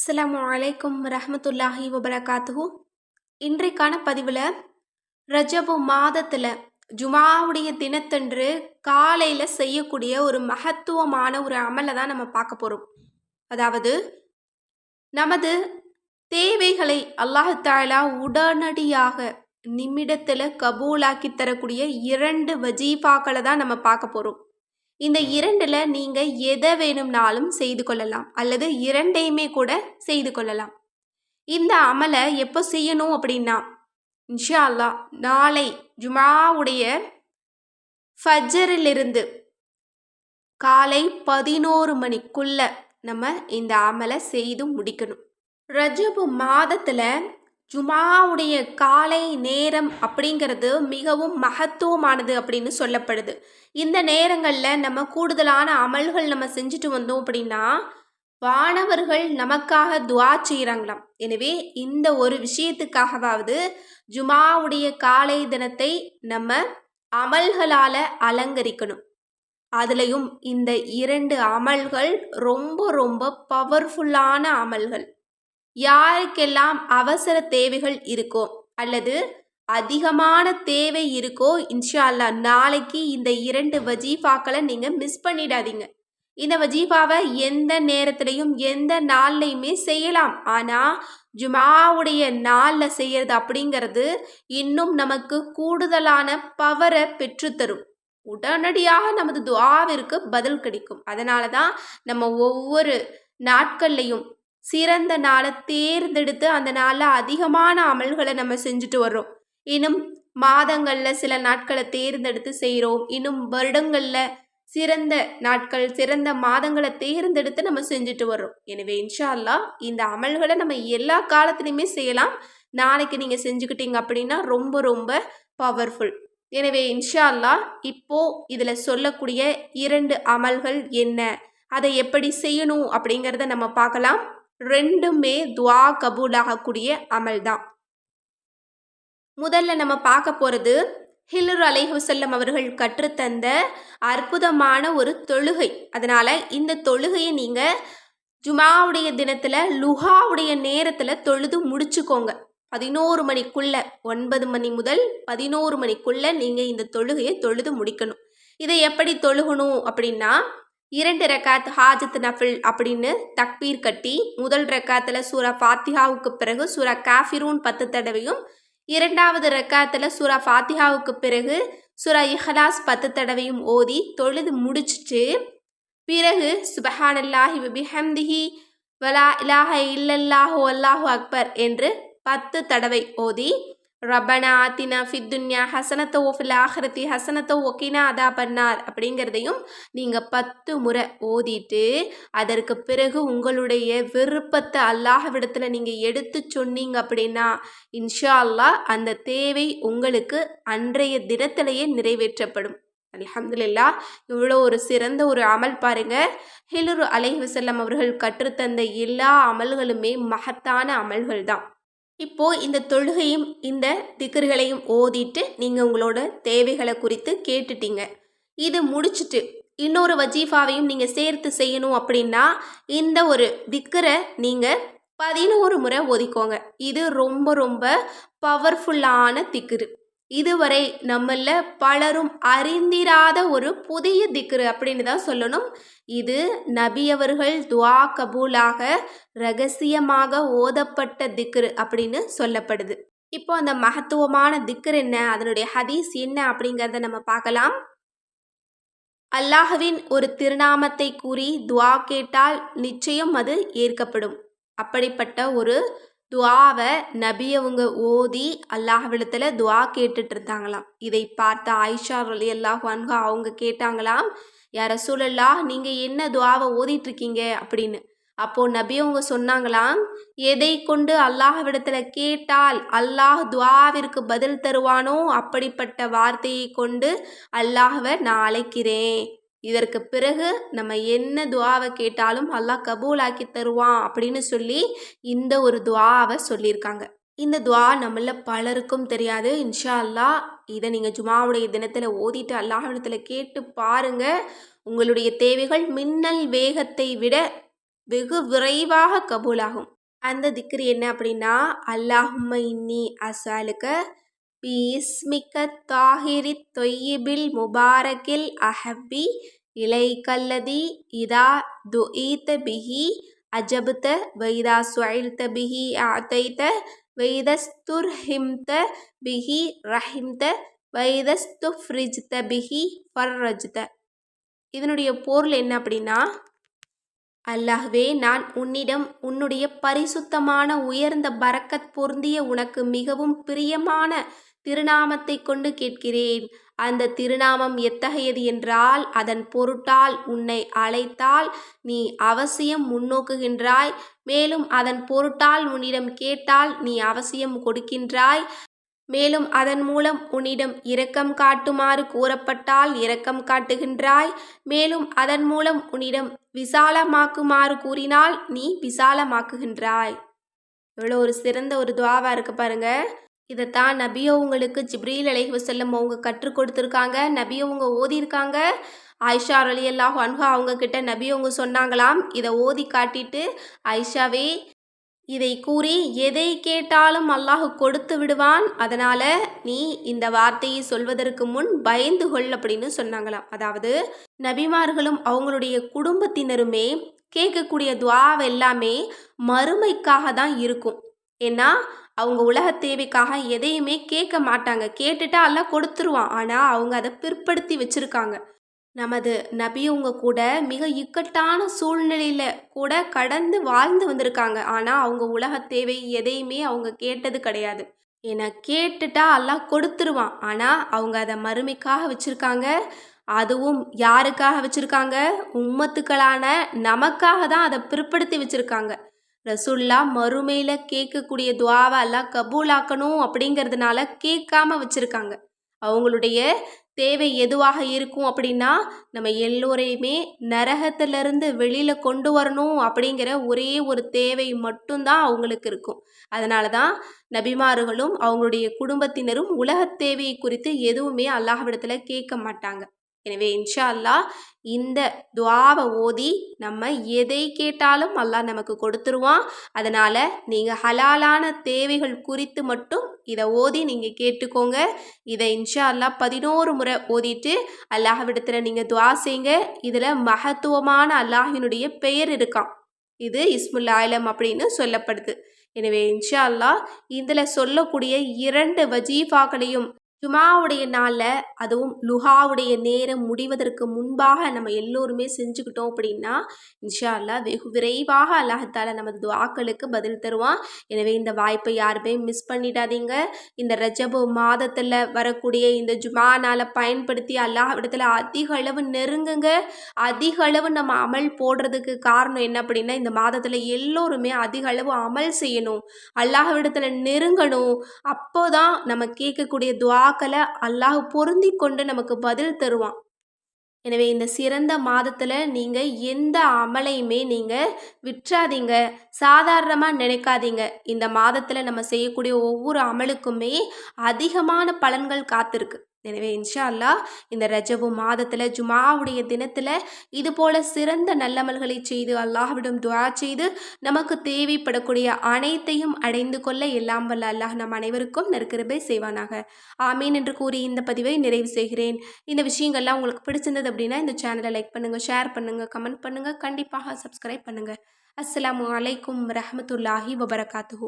அஸ்லாம் அலைக்கும் ரஹமத்துல்லாஹி வபரகாத்துஹு. இன்றைக்கான பதிவில் ரஜபு மாதத்தில் ஜுமாவுடைய தினத்தன்று காலையில் செய்யக்கூடிய ஒரு மகத்துவமான ஒரு அமலை தான் நம்ம பார்க்க போகிறோம் அதாவது நமது தேவைகளை அல்லாஹு தாலா உடனடியாக நிமிடத்தில் கபூலாக்கி தரக்கூடிய இரண்டு வஜீஃபாக்களை தான் நம்ம பார்க்க போகிறோம் இந்த இரண்டில் நீங்கள் எதை வேணும்னாலும் செய்து கொள்ளலாம். அல்லது இரண்டையுமே கூட செய்து கொள்ளலாம். இந்த அமலை எப்போ செய்யணும் அப்படின்னா இன்ஷா அல்லா நாளை ஜுமாவுடைய ஃபஜ்ஜரிலிருந்து காலை பதினோரு மணிக்குள்ள நம்ம இந்த அமலை செய்து முடிக்கணும். ரஜபு மாதத்தில் ஜுமாவுடைய காலை நேரம் அப்படிங்கிறது மிகவும் மகத்துவமானது அப்படின்னு சொல்லப்படுது. இந்த நேரங்களில் நம்ம கூடுதலான அமல்கள் நம்ம செஞ்சுட்டு வந்தோம் அப்படின்னா வானவர்கள் நமக்காக துவா செய்கிறாங்களாம் எனவே இந்த ஒரு விஷயத்துக்காகவாவது ஜுமாவுடைய காலை தினத்தை நம்ம அமல்களால் அலங்கரிக்கணும். அதுலேயும் இந்த இரண்டு அமல்கள் ரொம்ப ரொம்ப பவர்ஃபுல்லான அமல்கள். யாருக்கெல்லாம் அவசர தேவைகள் இருக்கோ அல்லது அதிகமான தேவை இருக்கோ இன்ஷா அல்லா நாளைக்கு இந்த இரண்டு வஜீஃபாக்களை நீங்கள் மிஸ் பண்ணிடாதீங்க. இந்த வஜீஃபாவை எந்த நேரத்திலையும் எந்த நாள்லையுமே செய்யலாம். ஆனால் ஜுமாவுடைய நாளில் செய்யறது அப்படிங்கிறது இன்னும் நமக்கு கூடுதலான பவரை பெற்றுத்தரும். உடனடியாக நமது துவாவிற்கு பதில் கிடைக்கும். அதனால தான் நம்ம ஒவ்வொரு நாட்கள்லையும் சிறந்த நாளை தேர்ந்தெடுத்து அந்த நாளில் அதிகமான அமல்களை நம்ம செஞ்சுட்டு வர்றோம். இன்னும் மாதங்களில் சில நாட்களை தேர்ந்தெடுத்து செய்கிறோம் இன்னும் வருடங்களில் சிறந்த நாட்கள் சிறந்த மாதங்களை தேர்ந்தெடுத்து நம்ம செஞ்சுட்டு வர்றோம். எனவே இன்ஷா அல்லா இந்த அமல்களை நம்ம எல்லா காலத்துலையுமே செய்யலாம். நாளைக்கு நீங்கள் செஞ்சுக்கிட்டீங்க அப்படின்னா ரொம்ப ரொம்ப பவர்ஃபுல் எனவே இன்ஷா அல்லா இப்போ இதில் சொல்லக்கூடிய இரண்டு அமல்கள் என்ன? அதை எப்படி செய்யணும் அப்படிங்கிறத நம்ம பார்க்கலாம். ரெண்டுமே துவா கபூலாகக்கூடிய அமல் தான் முதல்ல நம்ம பார்க்க போகிறது ஹிலுர் அலைஹுசல்லம் அவர்கள் கற்றுத்தந்த அற்புதமான ஒரு தொழுகை. அதனால் இந்த தொழுகையை நீங்கள் ஜுமாவுடைய தினத்தில் லுஹாவுடைய நேரத்தில் தொழுது முடிச்சுக்கோங்க. பதினோரு மணிக்குள்ள ஒன்பது மணி முதல் பதினோரு மணிக்குள்ள நீங்கள் இந்த தொழுகையை தொழுது முடிக்கணும். இதை எப்படி தொழுகணும் அப்படின்னா இரண்டு ரக்காத் ஹாஜத் நஃபில் அப்படின்னு தக்பீர் கட்டி முதல் ரக்காத்தில் சூரா ஃபாத்திஹாவுக்கு பிறகு சூரா காஃபிரூன் பத்து தடவையும் இரண்டாவது ரக்காத்தில் சூரா ஃபாத்திஹாவுக்கு பிறகு சூரா இஹலாஸ் பத்து தடவையும் ஓதி தொழுது முடிச்சிட்டு பிறகு சுபஹானல்லாஹி பிஹம்திஹி வலா இலாஹ இல்லல்லாஹோ அல்லாஹு அக்பர் என்று பத்து தடவை ஓதி ரபனா ஆத்தினா ஃபித்துன்யா ஹசனத்தை ஓஃபில் ஆஹரத்தி ஹசனத்தை ஒக்கினா அதா பண்ணார். அப்படிங்கிறதையும் நீங்கள் பத்து முறை ஓதிட்டு அதற்கு பிறகு உங்களுடைய விருப்பத்தை அல்லாஹ்விடத்தில் நீங்கள் எடுத்து சொன்னீங்க அப்படின்னா இன்ஷா அல்லாஹ் அந்த தேவை உங்களுக்கு அன்றைய தினத்திலேயே நிறைவேற்றப்படும். அலமதுல்லா இவ்வளோ ஒரு சிறந்த ஒரு அமல் பாருங்க. ஹிலுரு அலை வசல்லம் அவர்கள் கற்றுத்தந்த எல்லா அமல்களுமே மகத்தான அமல்கள் தான் இப்போது இந்த தொழுகையும் இந்த திக்கர்களையும் ஓதிட்டு நீங்கள் உங்களோட தேவைகளை குறித்து கேட்டுட்டீங்க. இது முடிச்சுட்டு இன்னொரு வஜீஃபாவையும் நீங்கள் சேர்த்து செய்யணும் அப்படின்னா இந்த ஒரு திக்கரை நீங்கள் பதினோரு முறை ஒதிக்கோங்க இது ரொம்ப ரொம்ப பவர்ஃபுல்லான திக்குரு. இதுவரை நம்மள பலரும் அறிந்திராத ஒரு புதிய திக்ரு அப்படின்னு தான் சொல்லணும். இது நபியவர்கள் துவா கபூலாக ரகசியமாக ஓதப்பட்ட திக்ரு அப்படின்னு சொல்லப்படுது. இப்போ அந்த மகத்துவமான திக்ரு என்ன? அதனுடைய ஹதீஸ் என்ன அப்படிங்கிறத நம்ம பார்க்கலாம். அல்லாஹவின் ஒரு திருநாமத்தை கூறி துவா கேட்டால் நிச்சயம் அது ஏற்கப்படும். அப்படிப்பட்ட ஒரு துவாவை நபியவங்க ஓதி அல்லாஹ்விடத்தில் துவா கேட்டுட்டு இருந்தாங்களாம் இதை பார்த்த ஆயிஷா அலி அல்லாஹ் அவங்க கேட்டாங்களாம் யார சூழல்லா நீங்கள் என்ன துவாவை ஓதிட்டுருக்கீங்க அப்படின்னு. அப்போது நபி அவங்க சொன்னாங்களாம் எதை கொண்டு அல்லாஹ்விடத்தில் கேட்டால் அல்லாஹ் துவாவிற்கு பதில் தருவானோ? அப்படிப்பட்ட வார்த்தையை கொண்டு அல்லாஹ்வை நான் அழைக்கிறேன். இதற்கு பிறகு நம்ம என்ன துவாவை கேட்டாலும் அல்லாஹ் கபூலாக்கி தருவான் அப்படின்னு சொல்லி இந்த ஒரு துவாவை சொல்லியிருக்காங்க. இந்த துவா நம்மள பலருக்கும் தெரியாது. இன்ஷா அல்லா இதை நீங்கள் ஜுமாவுடைய தினத்தில் ஓதிட்டு அல்லாஹிடத்தில் கேட்டு பாருங்க. உங்களுடைய தேவைகள் மின்னல் வேகத்தை விட வெகு விரைவாக கபூலாகும். அந்த திக்ரு என்ன அப்படின்னா அல்லாஹும்ம இன்னி அசாலுக்க பீஸ்மிக்க தாஹிரி தொய்யிபில் முபாரக்கில் அஹப்பி கல்லதி இதா துஈத்த பிஹி அஜபுத வைதா சுவைல்த பிஹி ஆத்தைத்த வைதஸ்துர்ஹிம்த பிஹி ரஹிம்த வைதஸ்துஃப்ரிஜ்த பிஹி ஃபர்ரஜ்த. இதனுடைய பொருள் என்ன அப்படின்னா அல்லாஹ்வே நான் உன்னிடம் உன்னுடைய பரிசுத்தமான உயர்ந்த பறக்கத் பொருந்திய உனக்கு மிகவும் பிரியமான திருநாமத்தை கொண்டு கேட்கிறேன். அந்த திருநாமம் எத்தகையது என்றால் அதன் பொருட்டால் உன்னை அழைத்தால் நீ அவசியம் முன்னோக்குகின்றாய். மேலும் அதன் பொருட்டால் உன்னிடம் கேட்டால் நீ அவசியம் கொடுக்கின்றாய். மேலும் அதன் மூலம் உன்னிடம் இரக்கம் காட்டுமாறு கூறப்பட்டால் இரக்கம் காட்டுகின்றாய். மேலும் அதன் மூலம் உன்னிடம் விசாலமாக்குமாறு கூறினால் நீ விசாலமாக்குகின்றாய். எவ்வளோ ஒரு சிறந்த ஒரு துவாவாக இருக்கு பாருங்க. இதைத்தான் நபியோ உங்களுக்கு ஜிப்ரீல் அலைஹி வசல்லம் அவங்க கற்றுக் கொடுத்துருக்காங்க. நபியோ அவங்க ஓதியிருக்காங்க. ஆயிஷா அலி அல்லாஹ் அன்ஹா அவங்க கிட்ட நபியவங்க சொன்னாங்களாம். இதை ஓதி காட்டிட்டு ஆயிஷாவே இதை கூறி எதை கேட்டாலும் அல்லாஹ் கொடுத்து விடுவான். அதனால் நீ இந்த வார்த்தையை சொல்வதற்கு முன் பயந்து கொள் அப்படின்னு சொன்னாங்களாம். அதாவது நபிமார்களும் அவங்களுடைய குடும்பத்தினருமே கேட்கக்கூடிய துவாவெல்லாமே மறுமைக்காக தான் இருக்கும். ஏன்னா அவங்க உலக தேவைக்காக எதையுமே கேட்க மாட்டாங்க. கேட்டுட்டா எல்லாம் கொடுத்துருவான். ஆனால் அவங்க அதை பிற்படுத்தி வச்சுருக்காங்க. நமது நபியவங்க கூட மிக இக்கட்டான சூழ்நிலையில் கூட கடந்து வாழ்ந்து வந்திருக்காங்க. ஆனால் அவங்க உலக தேவை எதையுமே அவங்க கேட்டது கிடையாது. ஏன்னா கேட்டுட்டா எல்லாம் கொடுத்துருவான். ஆனால் அவங்க அதை மறுமைக்காக வச்சுருக்காங்க. அதுவும் யாருக்காக வச்சுருக்காங்க? உம்மத்துக்களான நமக்காக தான் அதை பிற்படுத்தி வச்சுருக்காங்க. ரசுல்லா மறுமையில் கேட்கக்கூடிய துவாவெல்லாம் கபூலாக்கணும் அப்படிங்கிறதுனால கேட்காம வச்சுருக்காங்க. அவங்களுடைய தேவை எதுவாக இருக்கும் அப்படின்னா நம்ம எல்லோரையுமே நரகத்திலிருந்து வெளியில் கொண்டு வரணும் அப்படிங்கிற ஒரே ஒரு தேவை மட்டும்தான் அவங்களுக்கு இருக்கும். அதனால தான் நபிமார்களும் அவங்களுடைய குடும்பத்தினரும் உலகத் தேவையை குறித்து எதுவுமே அல்லாஹ்விடத்தில் கேட்க மாட்டாங்க. எனவே இன்ஷா அல்லாஹ் இந்த துவாவை ஓதி நம்ம எதை கேட்டாலும் அல்லாஹ் நமக்கு கொடுத்துருவான். அதனால் நீங்கள் ஹலாலான தேவைகள் குறித்து மட்டும் இதை ஓதி நீங்கள் கேட்டுக்கோங்க. இதை இன்ஷா அல்லாஹ் பதினோரு முறை ஓதிட்டு அல்லாஹ்விடத்தில் நீங்கள் துவா செய்யுங்க. இதில் மகத்துவமான அல்லாஹினுடைய பெயர் இருக்கான் இது இஸ்முல் ஆயிலம் அப்படின்னு சொல்லப்படுது. எனவே இன்ஷா அல்லாஹ் இதில் சொல்லக்கூடிய இரண்டு வஜீஃபாக்களையும் ஜுமாவுடைய நாளில் அதுவும் லுஹாவுடைய நேரம் முடிவதற்கு முன்பாக நம்ம எல்லோருமே செஞ்சுக்கிட்டோம் அப்படின்னா இன்ஷா அல்லா வெகு விரைவாக அல்லாஹால நமது துவாக்களுக்கு பதில் தருவான். எனவே இந்த வாய்ப்பை யாருமே மிஸ் பண்ணிடாதீங்க. இந்த ரஜபு மாதத்தில் வரக்கூடிய இந்த ஜுமா நாளை பயன்படுத்தி அல்லாஹ்விடத்தில் அதிக அளவு நெருங்குங்க. அதிக அளவு நம்ம அமல் போடுறதுக்கு காரணம் என்ன அப்படின்னா இந்த மாதத்தில் எல்லோருமே அதிக அளவு அமல் செய்யணும். அல்லாஹ்விடத்தில் நெருங்கணும். அப்போ தான் நம்ம கேட்கக்கூடிய துவா துவாக்களை அல்லாஹ் பொருந்தி கொண்டு நமக்கு பதில் தருவான். எனவே இந்த சிறந்த மாதத்தில் நீங்கள் எந்த அமலையுமே நீங்கள் விற்றாதீங்க சாதாரணமாக நினைக்காதீங்க. இந்த மாதத்தில் நம்ம செய்யக்கூடிய ஒவ்வொரு அமலுக்குமே அதிகமான பலன்கள் காத்திருக்கு. எனவே இன்ஷா அல்லா இந்த ரஜபு மாதத்தில் ஜுமாவுடைய தினத்தில் இது போல சிறந்த நல்லமல்களை செய்து அல்லாஹ்விடம் துவா செய்து நமக்கு தேவைப்படக்கூடிய அனைத்தையும் அடைந்து கொள்ள எல்லாம் வல்ல அல்லாஹ் நம் அனைவருக்கும் நற்கிருபை செய்வானாக. ஆமீன் என்று கூறி இந்த பதிவை நிறைவு செய்கிறேன். இந்த விஷயங்கள்லாம் உங்களுக்கு பிடிச்சிருந்தது அப்படின்னா இந்த சேனலை லைக் பண்ணுங்கள் ஷேர் பண்ணுங்கள் கமெண்ட் பண்ணுங்கள் கண்டிப்பாக சப்ஸ்கிரைப் பண்ணுங்கள் அஸ்லாம் வலைக்கம் ரஹமத்துல்லாஹி வபரகாத்துஹூ.